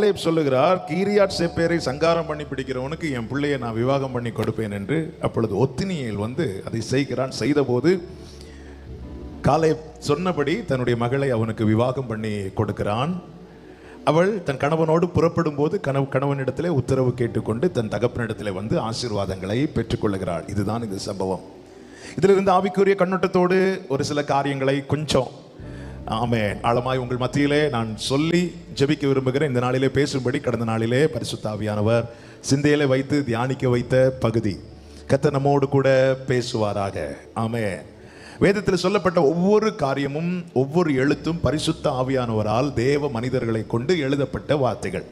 Caleb சொல்லுகிறார் கீரியாட் சேப்பேரை சங்காரம் பண்ணி பிடிக்கிறவனுக்கு என் பிள்ளையை நான் விவாகம் பண்ணி கொடுப்பேன் என்று அப்பொழுது ஒத்தினியில் வந்து அதை செய்கிறான். செய்தபோது காலேப் சொன்னபடி தன்னுடைய மகளை அவனுக்கு விவாகம் பண்ணி கொடுக்கிறான். அவள் தன் கணவனோடு புறப்படும் போது கணவ கணவனிடத்திலே உத்தரவு கேட்டுக்கொண்டு தன் தகப்பனிடத்திலே வந்து ஆசீர்வாதங்களை பெற்றுக்கொள்கிறாள் இதுதான் இந்த சம்பவம். இதிலிருந்து ஆவிக்குரிய கண்ணோட்டத்தோடு ஒரு சில காரியங்களை கொஞ்சம் ஆமே ஆழமாய் உங்கள் மத்தியிலே நான் சொல்லி ஜெபிக்க விரும்புகிறேன். இந்த நாளிலே பேசும்படி கடந்த நாளிலே பரிசுத்தாவியானவர் சிந்தையிலே வைத்து தியானிக்க வைத்த பகுதி. கத்த நம்மோடு கூட பேசுவாராக. ஆமே வேதத்தில் சொல்லப்பட்ட ஒவ்வொரு காரியமும் ஒவ்வொரு எழுத்தும் பரிசுத்த ஆவியானவரால் தேவ மனிதர்களை கொண்டு எழுதப்பட்ட வார்த்தைகள்.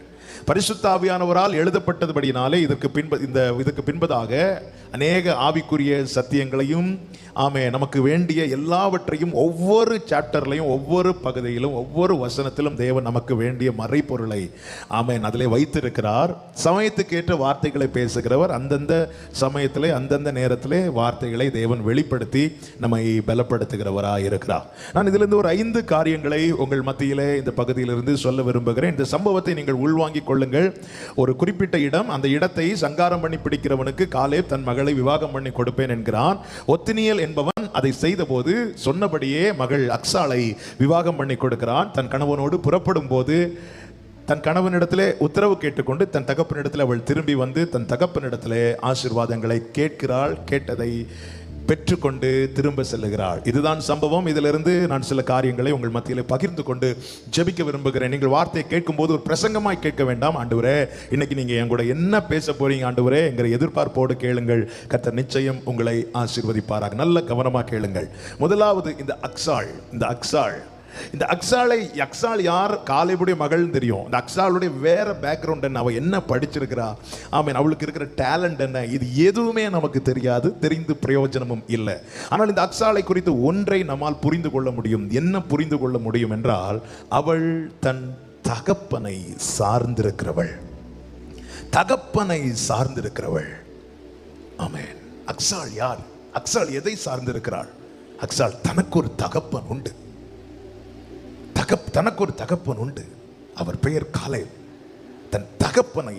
பரிசுத்த ஆவியானவரால் எழுதப்பட்டதுபடியினாலே இதற்கு பின்ப இந்த இதுக்கு பின்பதாக அநேக ஆவிக்குரிய சத்தியங்களையும் ஆமே நமக்கு வேண்டிய எல்லாவற்றையும் ஒவ்வொரு சாப்டர்லையும் ஒவ்வொரு பகுதியிலும் ஒவ்வொரு வசனத்திலும் தேவன் நமக்கு வேண்டிய மறைப்பொருளை ஆமேன் அதிலே வைத்திருக்கிறார். சமயத்துக்கு ஏற்ற வார்த்தைகளை பேசுகிறவர் அந்தந்த சமயத்தில் அந்தந்த நேரத்திலே வார்த்தைகளை தேவன் வெளிப்படுத்தி நம்மை பலப்படுத்துகிறவராக இருக்கிறார். நான் இதிலிருந்து ஒரு ஐந்து காரியங்களை உங்கள் மத்தியிலே இந்த பகுதியிலிருந்து சொல்ல விரும்புகிறேன். இந்த சம்பவத்தை நீங்கள் உள்வாங்கிக் கொள்ளுங்கள். ஒரு குறிப்பிட்ட இடம் அந்த இடத்தை சங்காரம் பண்ணி பிடிக்கிறவனுக்கு காலே தன் மகள் விவாகம் பண்ணி கொடுப்பேன் என்கிறான். ஒத்தினியல் என்பவன் அதை செய்தபோது சொன்னபடியே மகள் அக்ஸாலை விவாகம் பண்ணி கொடுக்கிறான். தன் கணவனோடு புறப்படும் போது தன் கணவனிடத்திலே உத்தரவு கேட்டுக்கொண்டு தன் தகப்பனிடத்தில் அவள் திரும்பி வந்து தன் தகப்பனிடத்திலே ஆசீர்வாதங்களை கேட்கிறாள். கேட்டதை பெற்றுக்கொண்டு திரும்ப செல்லுகிறாள். இதுதான் சம்பவம். இதிலிருந்து நான் சில காரியங்களை உங்கள் மத்தியில் பகிர்ந்து கொண்டு ஜெபிக்க விரும்புகிறேன். நீங்கள் வார்த்தையை கேட்கும்போது ஒரு பிரசங்கமாய் கேட்க வேண்டாம் ஆண்டவரே. இன்னைக்கு நீங்கள் என் கூட என்ன பேச போறீங்க ஆண்டவரே? என்கிற எதிர்பார்ப்போடு கேளுங்கள். கர்த்தர் நிச்சயம் உங்களை ஆசீர்வதிப்பாராக. நல்ல கவனமாக கேளுங்கள். முதலாவது இந்த அக்ஸாள் இந்த அக்ஸாள் இந்த அக்ஸாலை அக்ஸால் யார்? காலைபுடைய மகள்னு தெரியும். இந்த அக்ஸாலுடைய வேற பேக்ரவுண்ட் என்ன? அவ என்ன படிச்சிருக்கிறா? ஆமீன் அவளுக்கு இருக்கிற டேலண்ட் என்ன? இது எதுவுமே நமக்கு தெரியாது. தெரிந்து பிரயோஜனமும் இல்லை. ஆனால் இந்த அக்ஸாலை குறித்து ஒன்றை நம்மால் புரிந்து கொள்ள முடியும். என்ன புரிந்து கொள்ள முடியும் என்றால் அவள் தன் தகப்பனை சார்ந்திருக்கிறவள். தகப்பனை சார்ந்திருக்கிறவள். ஆமேன். அக்ஸால் யார்? அக்ஸால் எதை சார்ந்திருக்கிறாள்? அக்ஸால் தனக்கு ஒரு தகப்பன் உண்டு. தகப் தனக்கு ஒரு தகப்பன் உண்டு. அவர் பெயர் காலை தன் தகப்பனை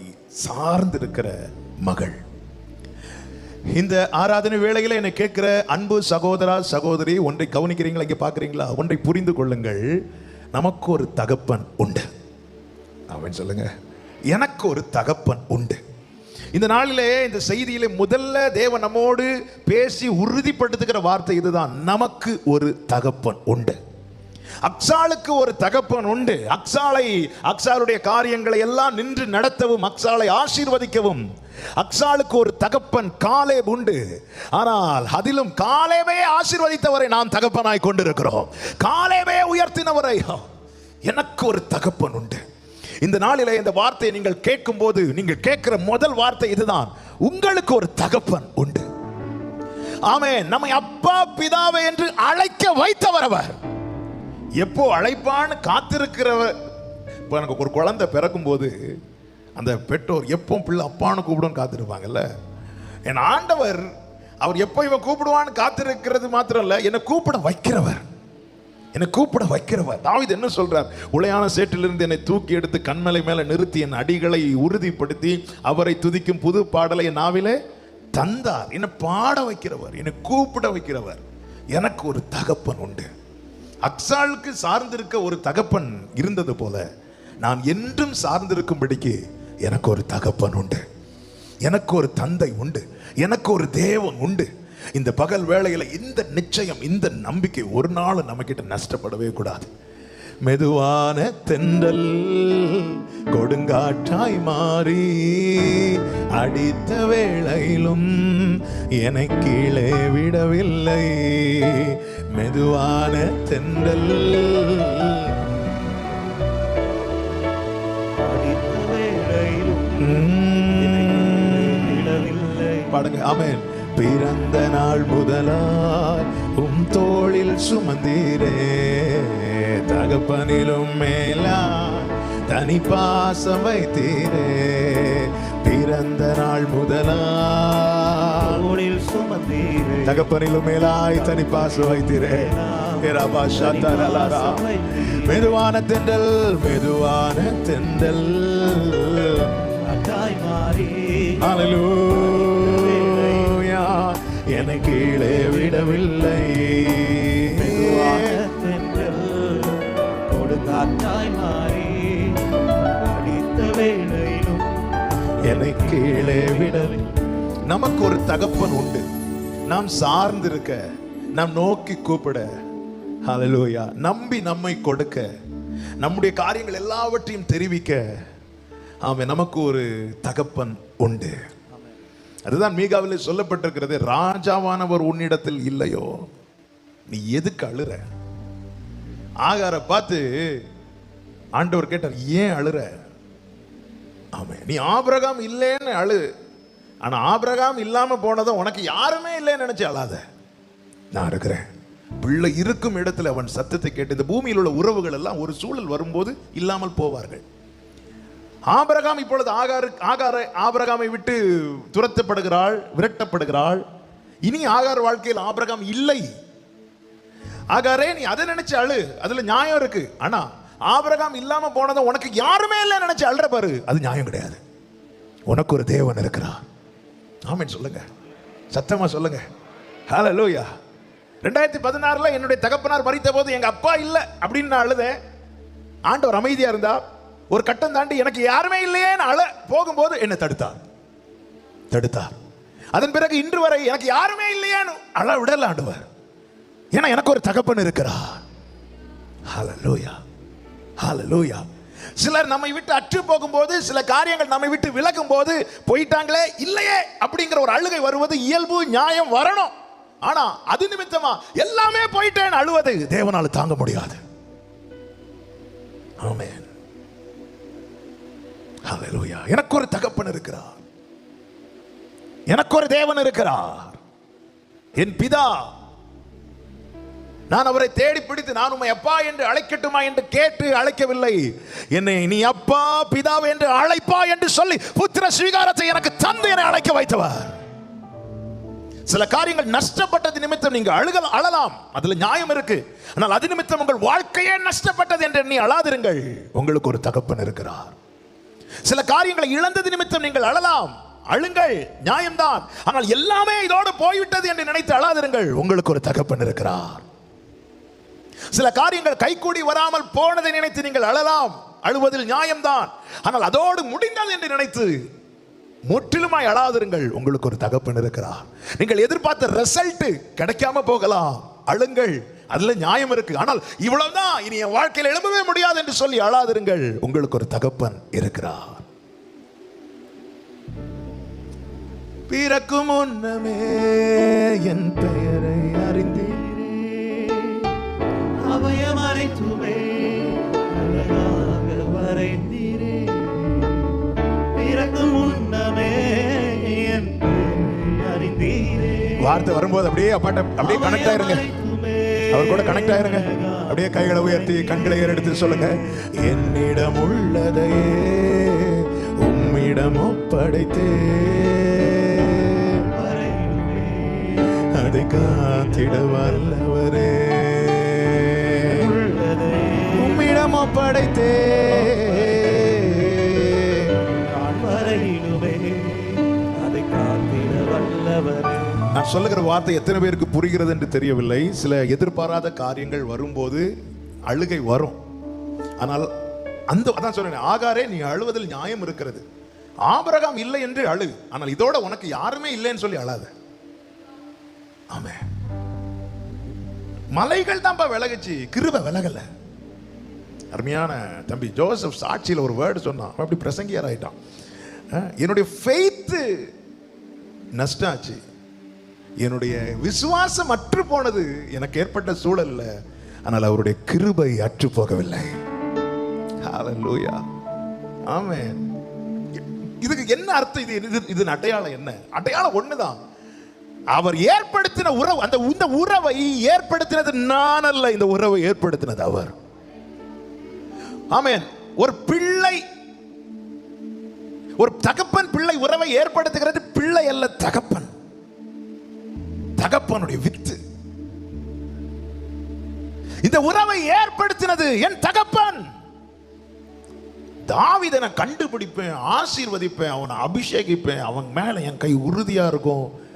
சார்ந்திருக்கிற மகள். இந்த ஆராதனை வேளையில் என்னை கேட்குற அன்பு சகோதரா சகோதரி ஒன்றை கவனிக்கிறீங்களா இங்கே பார்க்குறீங்களா ஒன்றை புரிந்து கொள்ளுங்கள். நமக்கு ஒரு தகப்பன் உண்டு. அவன் சொல்லுங்க. எனக்கு ஒரு தகப்பன் உண்டு. இந்த நாளிலே இந்த செய்தியிலே முதல்ல தேவன் நம்மோடு பேசி உறுதிப்படுத்துகிற வார்த்தை இதுதான். நமக்கு ஒரு தகப்பன் உண்டு. அக்சாலுக்கு ஒரு தகப்பன் உண்டு. அக்சாலை அக்சாலுடைய காரியங்களை எல்லாம் நின்று நடத்தவும் அக்சாலை ஆசீர்வதிக்கவும். அக்சாலுக்கு ஒரு தகப்பன் காலேப் உண்டு. ஆனால் அதிலும் காலேவே ஆசீர்வதித்தவரை நாம் தகப்பனாய் கொண்டிருக்கிறோம். காலேவே உயர்த்தினவரை எனக்கு ஒரு தகப்பன் உண்டு. இந்த நாளிலே இந்த வார்த்தையை நீங்கள் கேட்கும் போது நீங்கள் கேட்கிற முதல் வார்த்தை இதுதான். உங்களுக்கு ஒரு தகப்பன் உண்டு. ஆமே நம்மை அப்பா பிதாவை என்று அழைக்க வைத்தவர் அவர். எப்போ அழைப்பான்னு காத்திருக்கிறவர் இப்போ எனக்கு ஒரு குழந்தை பிறக்கும் போது அந்த பெற்றோர் எப்போ பிள்ளை அப்பான்னு கூப்பிடுன்னு காத்திருப்பாங்கல்ல? என் ஆண்டவர் அவர் எப்போ இவன் கூப்பிடுவான்னு காத்திருக்கிறது மாத்திரம் இல்லை என்னை கூப்பிட வைக்கிறவர். என்னை கூப்பிட வைக்கிறவர். தாவிது என்ன சொல்றார்? உளையான சேற்றிலிருந்து என்னை தூக்கி எடுத்து கண்மலை மேல நிறுத்தி என் அடிகளை உறுதிப்படுத்தி அவரை துதிக்கும் புது பாடலை என் நாவிலே தந்தார். என்னை பாட வைக்கிறவர். என்னை கூப்பிட வைக்கிறவர். எனக்கு ஒரு தகப்பன் உண்டு. அக்சாளுக்கு சார்ந்திருக்க ஒரு தகப்பன் இருந்தது போல நான் என்றும் சார்ந்திருக்கும்படிக்கு எனக்கு ஒரு தகப்பன் உண்டு. எனக்கு ஒரு தந்தை உண்டு. எனக்கு ஒரு தேவன் உண்டு. இந்த பகல் வேளையில் இந்த நிச்சயம் இந்த நம்பிக்கை ஒரு நாள் நம்ம கிட்ட நஷ்டப்படவே கூடாது. மெதுவான தென்றல் கொடுங்காற்றாய் மாறி அடித்த வேளையிலும் என்னை கீழே விடவில்லை. மெதுவான தென்றல். பாடுங்க. ஆமென். பிறந்த நாள் முதலாய் உம் தோளில் சுமந்தீரே. தகப்பனிலும் மேலா தனி பாசம் வைத்தீரே. பிறந்த நாள் முதலாய் தோளில் சுமந்தீரே. தகப்பனிலும் மேலாய் தனி பாசம் வைத்தீரே. மெதுவான தென்றல் மெதுவான ஹalleluya. என்னை கீழே விடவில்லை. கொடுங்காற்றாய் மாறி. என்னை கீழே விட. நமக்கு ஒரு தகப்பன் உண்டு. நாம் சார்ந்திருக்க நாம் நோக்கி கூப்பிட. ஹலலோயா நம்பி நம்மை கொடுக்க. நம்முடைய காரியங்கள் எல்லாவற்றையும் தெரிவிக்க. அவன் நமக்கு ஒரு தகப்பன் உண்டு. அதுதான் மீகாவில் சொல்லப்பட்டிருக்கிறது ராஜாவானவர் உன்னிடத்தில் இல்லையோ? நீ எதுக்கு அழுற? ஆகார பார்த்து ஆண்டவர் கேட்டார் ஏன் அழுற? ஆமாம் நீ ஆபிரகாம் இல்லைன்னு அழு. ஆனால் ஆபிரகாம் இல்லாமல் போனதை உனக்கு யாருமே இல்லைன்னு நினச்சி அழாத. நான் இருக்கிறேன். பிள்ளை இருக்கும் இடத்துல அவன் சத்தத்தை கேட்டு இந்த பூமியில் உள்ள உறவுகள் எல்லாம் ஒரு சூழல் வரும்போது இல்லாமல் போவார்கள். ஆபிரகாம் இப்பொழுது ஆகாரு ஆகார ஆபிரகாமை விட்டு துரத்தப்படுகிறாள் விரட்டப்படுகிறாள். இனி ஆகார் வாழ்க்கையில் ஆபிரகாம் இல்லை. ஆகாரே நீ அதை நினைச்சு அழு. அதுல நியாயம் இருக்கு. ஆனா ஆபிரகாம் இல்லாம போனதை உனக்கு யாருமே இல்லை நினைச்சு அழுற பாரு. அது நியாயம் கிடையாது. உனக்கு ஒரு தேவன் இருக்கிறார். ஆமென் சொல்லுங்க. சத்தமா சொல்லுங்க. லூயா ரெண்டாயிரத்தி பதினாறுல என்னுடைய தகப்பனார் மறித்த போது எங்க அப்பா இல்லை அப்படின்னு நான் அழுதேன். ஆண்டவர் அமைதியா இருந்தா ஒரு கட்டம் தாண்டி எனக்கு யாருமே இல்லையேன்னு அழ போகும்போது என்னை தடுத்தார். தடுத்தார். அதன் பிறகு இன்று வரை எனக்கு யாருமே இல்லையேன்னு அழ விடல ஆண்டவர். ஏன்னா எனக்கு ஒரு தகப்பன் இருக்கிறா ஹலோ லூயா ஹalleluya சிலர் நம்மை விட்டு அற்று போகும்போது சில காரியங்கள் நம்மை விட்டு விலகும் போது போயிட்டாங்களே இல்லையே அப்படிங்கிற ஒரு அழுகை வருவது இயல்பு நியாயம் வரணும். ஆனா அது நிமித்தமா எல்லாமே போயிட்டேன் அழுவது தேவனால் தாங்க முடியாது. ஆமென். ஹalleluya எனக்கு ஒரு தகப்பன் இருக்கிறார். எனக்கு ஒரு தேவன் இருக்கிறார். என் பிதா நான் அவரை தேடி பிடித்து நான் உம்மை அப்பா என்று அழைக்கட்டுமா என்று கேட்டு அழைக்கவில்லை. என்னை நீ அப்பா பிதாவை என்று அழைப்பா என்று சொல்லி புத்திர ஸ்வீகாரத்தை எனக்கு தந்து என்னை அழைக்க வைத்தவர். சில காரியங்கள் நஷ்டப்பட்டது நிமித்தம் நீங்க அழுகல் அழலாம். அதுல நியாயம் இருக்கு. ஆனால் அது நிமித்தம் உங்கள் வாழ்க்கையே நஷ்டப்பட்டது என்று நீ அழாதிருங்கள். உங்களுக்கு ஒரு தகப்பன் இருக்கிறார். சில காரியங்களை இழந்தது நிமித்தம் நீங்கள் அழலாம். அழுங்கள் நியாயம்தான். ஆனால் எல்லாமே இதோடு போய்விட்டது என்று நினைத்து அழாதிருங்கள். உங்களுக்கு ஒரு தகப்பன் இருக்கிறார். சில காரியங்கள் கைகூடி வராமல் போனதை நினைத்து நீங்கள் அழலாம். அழுவதில் நியாயம்தான். ஆனால் அதோடு முடிந்தது என்று நினைத்து முற்றிலுமாய் அழாதிருங்கள். உங்களுக்கு ஒரு தகப்பன் இருக்கிறார். நீங்கள் எதிர்பார்த்த ரிசல்ட் கிடைக்காம போகலாம். அழுங்கள். அதுல நியாயம் இருக்கு. ஆனால் இவ்வளவுதான். இனி என் வாழ்க்கையில் எழும்பவே முடியாது என்று சொல்லி அழாதிருங்கள். உங்களுக்கு ஒரு தகப்பன் இருக்கிறார். பிறக்கும் முன்னமே என் பெயரை அறிந்தேன் வார்த்தை வரும்போது அப்படியே அப்பாட்ட அப்படியே கனெக்ட் ஆயிருங்க. அவர் கூட கனெக்ட் ஆயிருங்க. அப்படியே கைகளை உயர்த்தி கண்களை ஏறெடுத்து சொல்லுங்க. என்னிடம் உள்ளதையே உம்மிடம் ஒப்படைத்தே அதை காத்திட வல்லவரே. உம்மிடம் ஒப்படைத்தே வரையிலுமே அதை காத்திட வல்லவரே. நான் சொல்லுகிற வார்த்தை எத்தனை பேருக்கு புரிகிறது என்று தெரியவில்லை. சில எதிர்பாராத காரியங்கள் வரும்போது அழுகை வரும். ஆனால் அந்த அதான் சொல்றேன் ஆகாரே நீ அழுவதில் நியாயம் இருக்கிறது. ஆபரகம் இல்லை என்று அழு. ஆனால் இதோட உனக்கு யாருமே இல்லைன்னு சொல்லி அழாத. ஆமே. மலைகள் தான்ப்பா விலகுச்சு. கிருப விலகல. அருமையான தம்பி ஜோசப் சாட்சியில் ஒரு வேர்டு சொன்னான். அப்படி பிரசங்கியார் ஆயிட்டான் என்னுடைய ஃபெய்த்து நஷ்டம் ஆச்சு என்னுடைய விசுவாசம் அற்று போனது. எனக்கு ஏற்பட்ட சூழல்ல. ஆனால் அவருடைய கிருபை அற்று போகவில்லை. இதுக்கு என்ன அர்த்தம்? இது இது இதன் அடையாளம் என்ன? அடையாளம் ஒண்ணுதான். அவர் ஏற்படுத்தின உறவு அந்த இந்த உறவை ஏற்படுத்தினது நான் அல்ல. இந்த உறவை ஏற்படுத்தினது அவர். ஆமேன் ஒரு பிள்ளை ஒரு தகப்பன் பிள்ளை உறவை ஏற்படுத்துகிறது. பிள்ளை அல்ல தகப்பன். தகப்பனுடைய வித்து. இந்த உறவை ஏற்படுத்தினது என் தகப்பன். தாவிதனை கண்டுபிடிப்பேன் ஆசீர்வதிப்பேன் அவனை அபிஷேகிப்பேன் அவன் மேல என் கை உறுதியா இருக்கும்.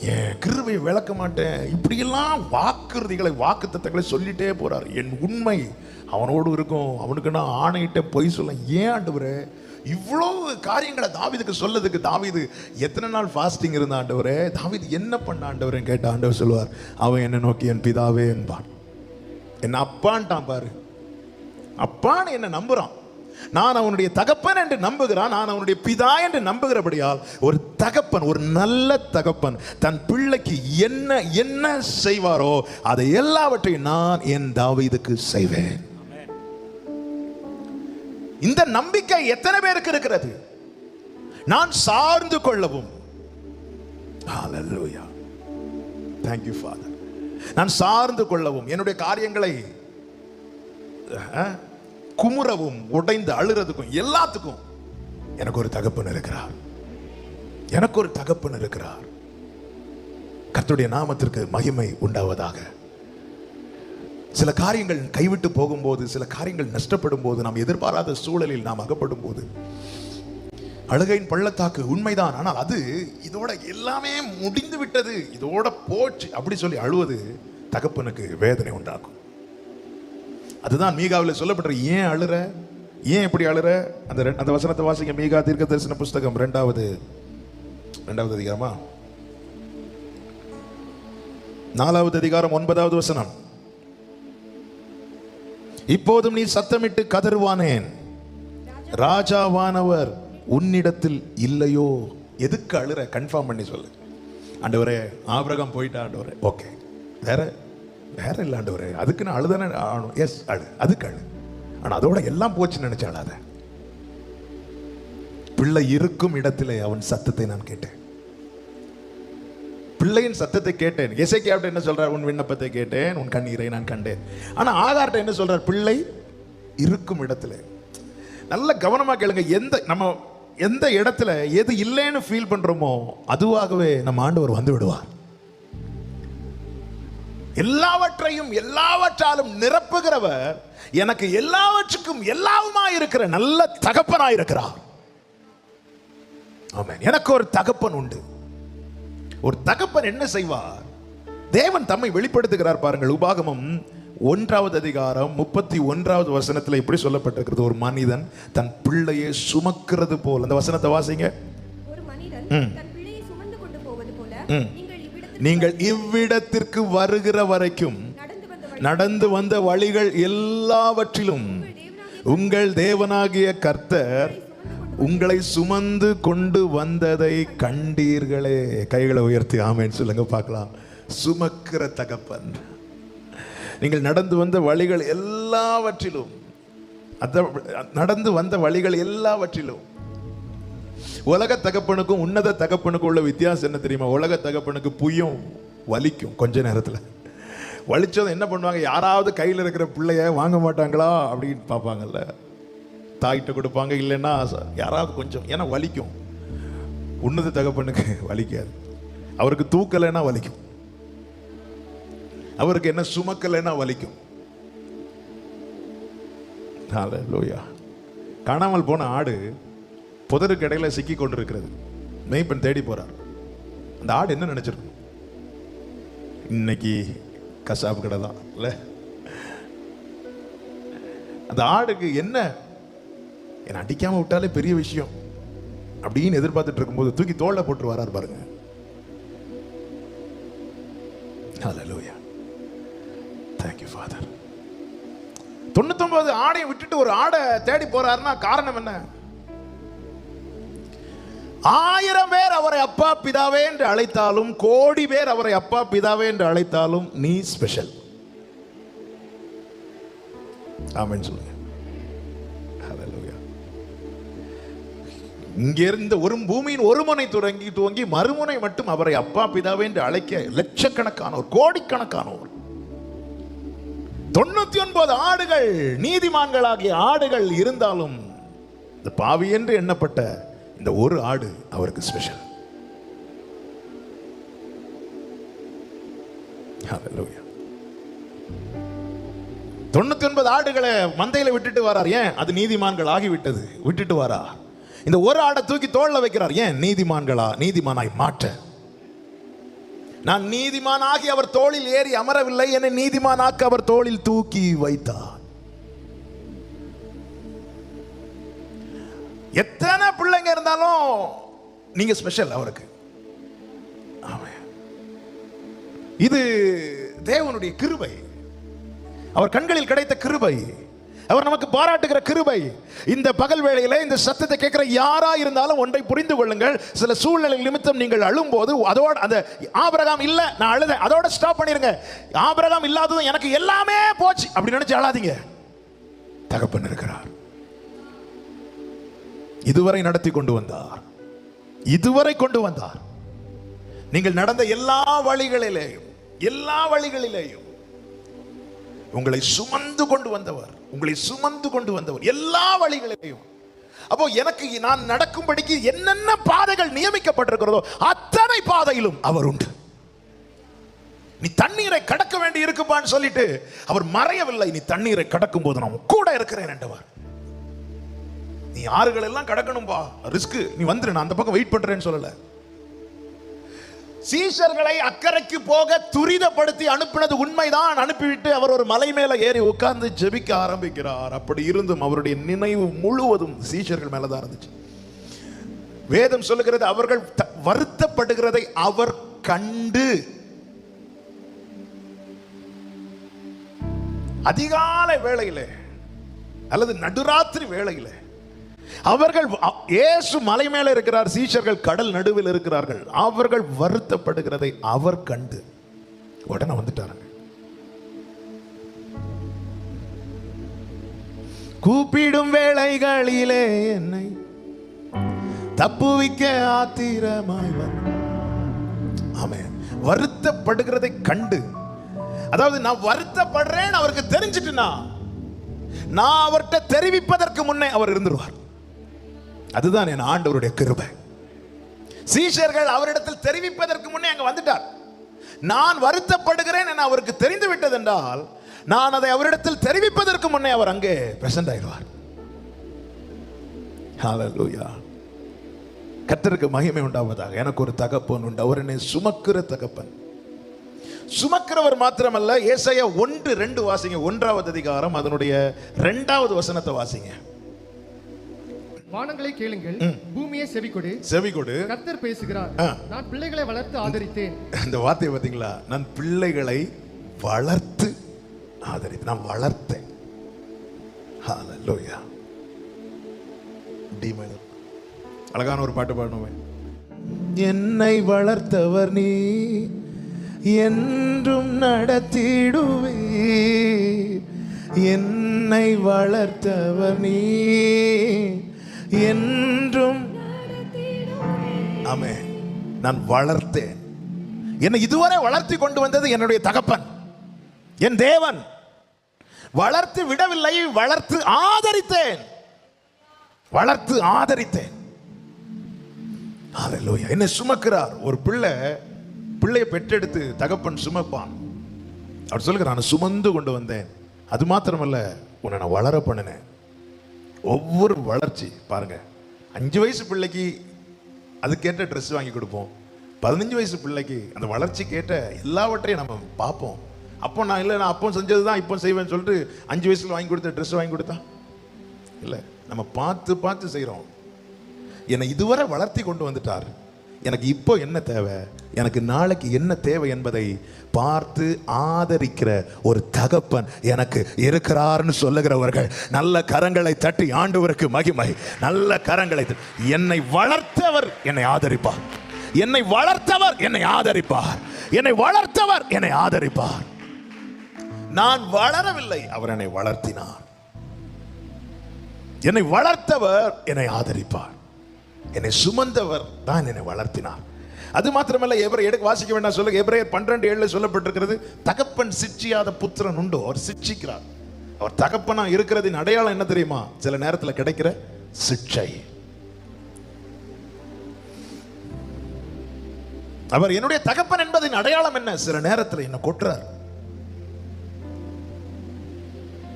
என் கிருவை விளக்க மாட்டேன்? இப்படியெல்லாம் வாக்குறுதிகளை வாக்குத்தத்தங்களை சொல்லிட்டே போறார். என் உண்மை அவனோடு இருக்கும். அவனுக்கு நான் ஆணையிட்ட பொய் சொல்ல ஏன் ஆண்டவரே? இவ்வளோ காரியங்களை தாவிதுக்கு சொல்லதுக்கு தாவிது எத்தனை நாள் ஃபாஸ்டிங் இருந்த ஆண்டவரே? தாவிது என்ன பண்ண ஆண்டவரேன்னு கேட்ட ஆண்டவர் சொல்லுவார் அவன் என்னை நோக்கி என் பிதாவே என்பான். என்ன அப்பான்ட்டான் பாரு. அப்பான்னு என்ன நம்புறான்? நான் அவனுடைய தகப்பன் என்று நம்புகிறான் நான் அவனுடைய பிதா என்று நம்புகிறபடியால் ஒரு தகப்பன் ஒரு நல்ல தகப்பன் தன் பிள்ளைக்கு என்ன என்ன செய்வாரோ அதை எல்லாவற்றையும் நான் என் தாவீதுக்கு செய்வேன். இந்த நம்பிக்கை எத்தனை பேருக்கு இருக்கிறது? நான் சார்ந்து கொள்ளவும். Hallelujah. Thank நான் சார்ந்து கொள்ளவும். என்னுடைய காரியங்களை குமுறவும் உடைந்து அழுறதுக்கும் எல்லாத்துக்கும் எனக்கு ஒரு தகப்பன் இருக்கிறார். எனக்கு ஒரு தகப்பன் இருக்கிறார். கத்துடைய நாமத்திற்கு மகிமை உண்டாவதாக. சில காரியங்கள் கைவிட்டு போகும்போது சில காரியங்கள் நஷ்டப்படும் போது நாம் எதிர்பாராத சூழலில் நாம் அகப்படும் போது அழுகையின் பள்ளத்தாக்கு உண்மைதான். ஆனால் அது இதோட எல்லாமே முடிந்து விட்டது. இதோட போச்சு. அப்படி சொல்லி அழுவது தகப்பனுக்கு வேதனை உண்டாக்கும். அதுதான் மீகாவில் சொல்லப்பட்ட ஏன் அழுற? ஏன் இப்படி அழுற? அந்த அந்த வசனத்தை வாசிக்க மீகா தீர்க்க தரிசன புஸ்தகம் ரெண்டாவது ரெண்டாவது அதிகாரமா? நாலாவது அதிகாரம் ஒன்பதாவது வசனம். இப்போதும் நீ சத்தமிட்டு கதறுவானேன். ராஜாவானவர் உன்னிடத்தில் இல்லையோ? எதுக்கு அழுற? கன்ஃபார்ம் பண்ணி சொல்லு. ஆண்டவரே ஆபிரகம் போயிட்டா ஆண்டவரே. ஓகே வேற? வேற இல்லாண்டவர் ஆண்டவரே அதுக்கு நான் அழுதானே ஆகணும். எஸ் அழு. அதுக்கு அழு. ஆனால் அதோட எல்லாம் போச்சுன்னு நினைச்சு அழாத. பிள்ளை இருக்கும் இடத்துல அவன் சத்தத்தை நான் கேட்டேன். பிள்ளையின் சத்தத்தை கேட்டேன். எசைக்கியாவிட்ட என்ன சொல்றார்? உன் விண்ணப்பத்தை கேட்டேன் உன் கண்ணீரை நான் கண்டேன். ஆனால் ஆகார்ட்ட என்ன சொல்றார்? பிள்ளை இருக்கும் இடத்துல. நல்ல கவனமாக கேளுங்க. எந்த நம்ம எந்த இடத்துல எது இல்லைன்னு ஃபீல் பண்ணுறோமோ அதுவாகவே நம்ம ஆண்டவர் வந்து விடுவார். எல்லாவற்றையும் எல்லாவற்றாலும் நிரப்புகிறவர் எனக்கு எல்லாவற்றுக்கும் எல்லாவுமா இருக்கிற நல்ல தகப்பனாய் இருக்கிறார் எனக்கு ஒரு தகப்பன் உண்டு. ஒரு தகப்பன் என்ன செய்வார்? தேவன் தம்மை வெளிப்படுத்துகிறார் பாருங்கள். உபாகமம் ஒன்றாவது அதிகாரம் முப்பத்தி ஒன்றாவது வசனத்தில் இப்படி சொல்லப்பட்டிருக்கிறது. ஒரு மனிதன் தன் பிள்ளையை சுமக்கிறது போல். அந்த வசனத்தை வாசிங்க. ஒரு மனிதன். தன் பிள்ளையை சுமந்து கொண்டு போவது போல. நீங்கள் இவ்விடத்திற்கு வருகிற வரைக்கும் நடந்து வந்த நடந்து வந்த வழிகள் எல்லாவற்றிலும் உங்கள் தேவனாகிய கர்த்தர் உங்களை சுமந்து கொண்டு வந்ததை கண்டீர்களே. கைகளை உயர்த்தி ஆமேன்னு சொல்லுங்க பார்க்கலாம். சுமக்கிற தகப்பன். நீங்கள் நடந்து வந்த வழிகள் எல்லாவற்றிலும் அத நடந்து வந்த வழிகள் எல்லாவற்றிலும் உலக தகப்பனுக்கும் உன்னத தகப்பனுக்கும் உள்ள வித்தியாசம் என்ன தெரியுமா? உலக தகப்பனுக்கு புயும் வலிக்கும் கொஞ்ச நேரத்தில். வலிச்சதும் என்ன பண்ணுவாங்க? யாராவது கையில் இருக்கிற பிள்ளைய வாங்க மாட்டாங்களா? அப்படின்னு பார்ப்பாங்கல்ல. தாய்கிட்ட கொடுப்பாங்க இல்லைன்னா யாராவது கொஞ்சம் ஏன்னா வலிக்கும். உன்னத தகப்பனுக்கு வலிக்காது. அவருக்கு தூக்கலைன்னா வலிக்கும். அவருக்கு என்ன சுமக்கலைன்னா வலிக்கும். லோயா காணாமல் போன ஆடு புதருக்கு இடையில சிக்கி கொண்டிருக்கிறது. மெய்ப்பெண் தேடி போறார். அந்த ஆடு என்ன நினைச்சிருக்கும்? இன்னைக்கு கசாப்பு கடை தான் இல்ல? அந்த ஆடுக்கு என்ன? என்னை அடிக்காம விட்டாலே பெரிய விஷயம். அப்படின்னு எதிர்பார்த்துட்டு இருக்கும்போது தூக்கி தோல்ல போட்டு வரார் பாருங்க. ஹalleluya thank you தொண்ணூத்தொன்பது ஆடையை விட்டுட்டு ஒரு ஆடை தேடி போறாருன்னா காரணம் என்ன? ஆயிரம் பேர் அவரை அப்பா பிதாவே என்று அழைத்தாலும் கோடி பேர் அவரை அப்பா பிதாவே என்று அழைத்தாலும் நீ ஸ்பெஷல் ஆமென் சொல்லுங்க. இங்கிருந்து ஒரு பூமியின் ஒரு முனை துவங்கி துவங்கி மறுமுனை மட்டும் அவரை அப்பா பிதாவே என்று அழைக்க லட்சக்கணக்கானோர் கோடிக்கணக்கானோர். தொண்ணூத்தி ஒன்பது ஆடுகள் நீதிமான்களாகிய ஆடுகள் இருந்தாலும் இந்த பாவி என்று எண்ணப்பட்ட இந்த ஒரு ஆடு அவருக்கு ஸ்பெஷல் தொண்ணூத்தி ஒன்பது ஆடுகளை மந்தையில விட்டுட்டு வரார். ஏன்? அது நீதிமான்கள் ஆகிவிட்டது. விட்டுட்டு வரா. இந்த ஒரு ஆடை தூக்கி தோல்ல வைக்கிறார். ஏன்? நீதிமான்களா? நீதிமானாய் மாற்ற. நான் நீதிமானாகி அவர் தோளில் ஏறி அமரவில்லை. என்னை நீதிமானாக்க அவர் தோளில் தூக்கி வைத்தார். எத்தனை பிள்ளைங்க இருந்தாலும் நீங்க ஸ்பெஷல் அவருக்கு. இது தேவனுடைய கிருபை. அவர் கண்களில் கிடைத்த கிருபை. அவர் நமக்கு பாராட்டுகிற கிருபை. இந்த பகல் வேளையில இந்த சத்தத்தை கேட்கிற யாரா இருந்தாலும் ஒன்றை புரிந்து கொள்ளுங்கள். சில சூழ்நிலை நிமித்தம் நீங்கள் அழும்போது அதோட அந்த ஆபரகம் இல்ல நான் அழுதேன். அதோட ஸ்டாப் பண்ணிருங்க. ஆபரகம் இல்லாததும் எனக்கு எல்லாமே போச்சு. அப்படி நினைச்சு அழாதீங்க. தகப்பன் இருக்கிறார். இதுவரை நடத்தி கொண்டு வந்தார். இதுவரை கொண்டு வந்தார். நீங்கள் நடந்த எல்லா வழிகளிலேயும் எல்லா வழிகளிலேயும் உங்களை சுமந்து கொண்டு வந்தவர் உங்களை சுமந்து கொண்டு வந்தவர் எல்லா வழிகளிலேயும். அப்போ எனக்கு நான் நடக்கும்படிக்கு என்னென்ன பாதைகள் நியமிக்கப்பட்டிருக்கிறதோ அத்தனை பாதையிலும் அவர் உண்டு. நீ தண்ணீரை கடக்க வேண்டி இருக்குப்பான்னு சொல்லிட்டு அவர் மறையவில்லை. நீ தண்ணீரை கடக்கும் போது நான் கூட இருக்கிறேன் என்றவர். நீ ஆறுகள் எல்லாம் கடக்கணும்பா. ரிஸ்க்கு நீ வந்துரு நான் அந்த பக்கம் வெயிட் பண்றேன்னு சொல்லல. சீஷர்களை அக்கறைக்கு போக துரிதப்படுத்தி அனுப்பினது உண்மைதான். அனுப்பிவிட்டு அவர் ஒரு மலை மேல ஏறி உட்கார்ந்து ஜெபிக்க ஆரம்பிக்கிறார். அப்படி இருந்தும் அவருடைய நினைவு முழுவதும் சீஷர்கள் மேலதான் இருந்துச்சு. வேதம் சொல்லுகிறது அவர்கள் த- வருத்தப்படுகிறதை அவர் கண்டு. அதிகாலை வேளையிலே அல்லது நடுராத்திரி வேளையிலே அவர்கள் இயேசு மலை மேல இருக்கிறார் சீஷர்கள் கடல் நடுவில் இருக்கிறார்கள். அவர்கள் வருத்தப்படுகிறதை அவர் கண்டு உடனே வந்துட்டாருங்க. கூப்பிடும் வேளைகளிலே என்னை தப்புவிக்க ஆத்திரமாய் ஆமே வருத்தப்படுகிறதை கண்டு அதாவது நான் வருத்தப்படுறேன்னு அவருக்கு தெரிஞ்சிட்டுனா நான் அவர்கிட்ட தெரிவிப்பதற்கு முன்னே அவர் இருந்துருவார். அதுதான் என் ஆண்டவருடைய கிருபை. சீஷர்கள் அவரிடத்தில் தெரிவிப்பதற்கு முன்னே அங்கே வந்துட்டார். நான் வருத்தப்படுகிறேன் என அவருக்கு தெரிந்து விட்டது என்றால் நான் அதை அவரிடத்தில் தெரிவிப்பதற்கு முன்னே அவர் அங்கே பிரசன்ட் ஆயிடுவார் கத்தருக்கு மகிமை உண்டாவதாக. எனக்கு ஒரு தகப்பன் உண்டு. அவர் என்னை சுமக்கிற தகப்பன். சுமக்கிறவர் மாத்திரமல்ல ஏசைய ஒன்று ரெண்டு வாசிங்க. ஒன்றாவது அதிகாரம் அதனுடைய ரெண்டாவது வசனத்தை வாசிங்க. வானங்களை கேளுங்கள் பூமியை செவிக்கொடு செவி கொடு கர்த்தர் பேசுகிறார். நான் பிள்ளைகளை வளர்த்து ஆதரித்தேன். அந்த வார்த்தையை பார்த்தீங்களா? நான் பிள்ளைகளை வளர்த்து ஆதரித்து நான் வளர்த்தேன். ஹalleluya டி minor. அழகான ஒரு பாட்டு பாடணுமே. என்னை வளர்த்தவர் நீ என்றும் நடத்திடுவே என்னை வளர்த்தவர் நீ என்றும் ஆமே நான் வளர்த்தேன். என்னை இதுவரை வளர்த்தி கொண்டு வந்தது என்னுடைய தகப்பன். என் தேவன். வளர்த்து விடவில்லை வளர்த்து ஆதரித்தேன். வளர்த்து ஆதரித்தேன். என்ன என்னை சுமக்கிறார். ஒரு பிள்ளை பிள்ளையை பெற்றெடுத்து தகப்பன் சுமப்பான். அவர் சொல்லுகிறார் நான் சுமந்து கொண்டு வந்தேன். அது மாத்திரமல்ல உன்னை நான் வளர பண்ணினேன். ஒவ்வொரு வளர்ச்சி பாருங்க. அஞ்சு வயசு பிள்ளைக்கு அதுக்கேற்ற ட்ரெஸ் வாங்கி கொடுப்போம். பதினஞ்சு வயசு பிள்ளைக்கு அந்த வளர்ச்சிக்கேற்ற எல்லாவற்றையும் நம்ம பார்ப்போம். அப்போ நான் இல்லை நான் அப்போ செஞ்சது தான் இப்போ செய்வேன்னு சொல்லிட்டு அஞ்சு வயசில் வாங்கி கொடுத்த ட்ரெஸ் வாங்கி கொடுத்தா? இல்லை. நம்ம பார்த்து பார்த்து செய்கிறோம் என்னை இதுவரை வளர்த்தி கொண்டு வந்துட்டார். எனக்கு இப்போ என்ன தேவை? எனக்கு நாளைக்கு என்ன தேவை என்பதை பார்த்து ஆதரிக்கிற ஒரு தகப்பன் எனக்கு இருக்கிறார்னு சொல்லுகிறவர்கள் நல்ல கரங்களை தட்டி ஆண்டவருக்கு மகிமை நல்ல கரங்களை என்னை வளர்த்தவர் என்னை ஆதரிப்பார். என்னை வளர்த்தவர் என்னை ஆதரிப்பார். என்னை வளர்த்தவர் என்னை ஆதரிப்பார். நான் வளரவில்லை அவர் என்னை வளர்த்தினார். என்னை வளர்த்தவர் என்னை ஆதரிப்பார். என்னை சுமந்தவர் தான் என்னை வளர்த்தினார். அது மாத்திரமல்ல எவரை எடுக்க வாசிக்க வேண்டாம் சொல்லுங்க. எவரே பன்னிரண்டு ஏழுல சொல்லப்பட்டிருக்கிறது தகப்பன் சிச்சியாத புத்திரன் உண்டோ. அவர் சிச்சிக்கிறார். அவர் தகப்பனா இருக்கிறதின் அடையாளம் என்ன தெரியுமா? சில நேரத்தில் கிடைக்கிற சிச்சை. அவர் என்னுடைய தகப்பன் என்பதின் அடையாளம் என்ன? சில நேரத்தில் என்ன கொட்டுறார்.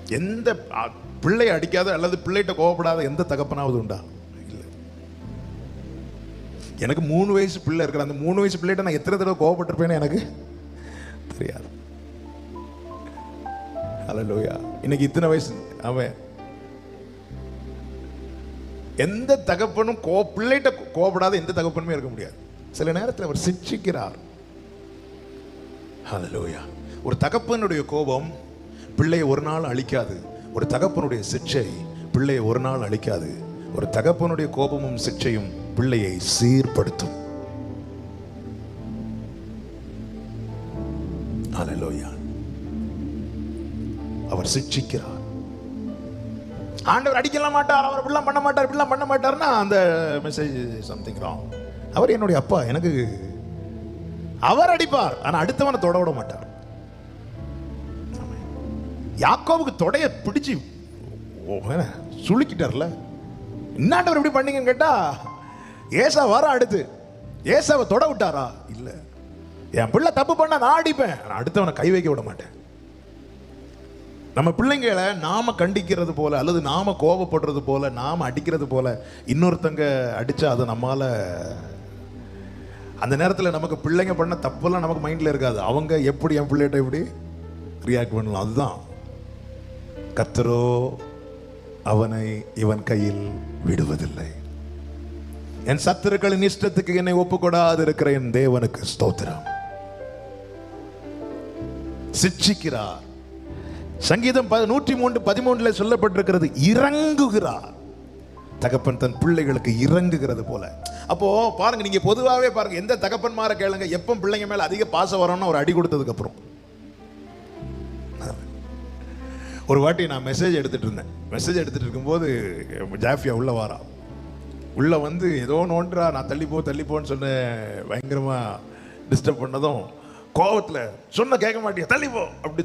எந்த பிள்ளை அடிக்காத அல்லது பிள்ளைகிட்ட கோவப்படாத எந்த தகப்பனாவது உண்டா? எனக்கு மூணு வயசு பிள்ளை இருக்கிற அந்த மூணு வயசு பிள்ளைகிட்ட நான் எத்தனை தடவை கோவப்பட்டிருப்பேன்னு எனக்கு தெரியாது. அலலோயா இன்னைக்கு இத்தனை வயசு? அவன் எந்த தகப்பனும் கோ பிள்ளைகிட்ட கோபப்படாத எந்த தகப்பனுமே இருக்க முடியாது. சில நேரத்தில் அவர் சிட்சிக்கிறார் அலலோயா ஒரு தகப்பனுடைய கோபம் பிள்ளையை ஒரு நாள் அழிக்காது. ஒரு தகப்பனுடைய சிக்ஷை பிள்ளையை ஒரு நாள் அழிக்காது. ஒரு தகப்பனுடைய கோபமும் சிக்ஷையும் பிள்ளையை சீர்படுத்தும். அவர் சிக்ஷிக்கிறார். ஆண்டவர் அடிக்கலாம் மாட்டார் அவர் இப்படிலாம் பண்ண மாட்டார் இப்படிலாம் பண்ண மாட்டார்னா அந்த மெசேஜ் சம்திங் ராங் அவர் என்னுடைய அப்பா எனக்கு அவர் அடிப்பார் ஆனா அடுத்தவனை தொட விட மாட்டார். யாக்கோவுக்கு தொடைய பிடிச்சு ஓ, என்ன, சுளுக்கிட்டார்ல? இன்னாண்டவர் இப்படி பண்ணீங்கன்னு கேட்டா ஏசா வர அடுத்து. ஏசாவை தொட விட்டாரா? இல்லை. என் பிள்ளை தப்பு பண்ணா நான் அடிப்பேன். அடுத்தவனை கை வைக்க விட மாட்டேன். நம்ம பிள்ளைங்களை நாம கண்டிக்கிறது போல அல்லது நாம கோபப்படுறது போல நாம அடிக்கிறது போல இன்னொருத்தங்க அடிச்சா அது நம்மால அந்த நேரத்தில் நமக்கு பிள்ளைங்க பண்ண தப்பெல்லாம் நமக்கு மைண்டில் இருக்காது. அவங்க எப்படி என் பிள்ளைகிட்ட எப்படி ரியாக்ட் பண்ணலாம்? அதுதான். கத்தரோ அவனை இவன் கையில் விடுவதில்லை. என் சத்துருக்களின் இஷ்டத்துக்கு என்னை ஒப்புக்கொடாது இருக்கிற என் தேவனுக்கு ஸ்தோத்திரம். சிட்சிக்கிறார் சங்கீதம் ப- நூற்றி மூன்று பதிமூன்றுல சொல்லப்பட்டிருக்கிறது இறங்குகிறார். தகப்பன் தன் பிள்ளைகளுக்கு இறங்குகிறது போல. அப்போ பாருங்க நீங்க பொதுவாகவே பாருங்க எந்த தகப்பன்மாரை கேளுங்க எப்போ பிள்ளைங்க மேல அதிக பாசம் வரும்னு ஒரு அடி கொடுத்ததுக்கு அப்புறம். ஒரு வாட்டி நான் மெசேஜ் எடுத்துட்டு இருந்தேன். மெசேஜ் எடுத்துட்டு இருக்கும்போது ஜாஃபியா உள்ள வாரா. உள்ளே வந்து ஏதோ நோன்றா நான் தள்ளிப்போ தள்ளிப்போன்னு சொன்ன பயங்கரமாக டிஸ்டர்ப் பண்ணதும் கோவத்தில் சொன்ன கேட்க மாட்டியா? தள்ளிப்போ அப்படி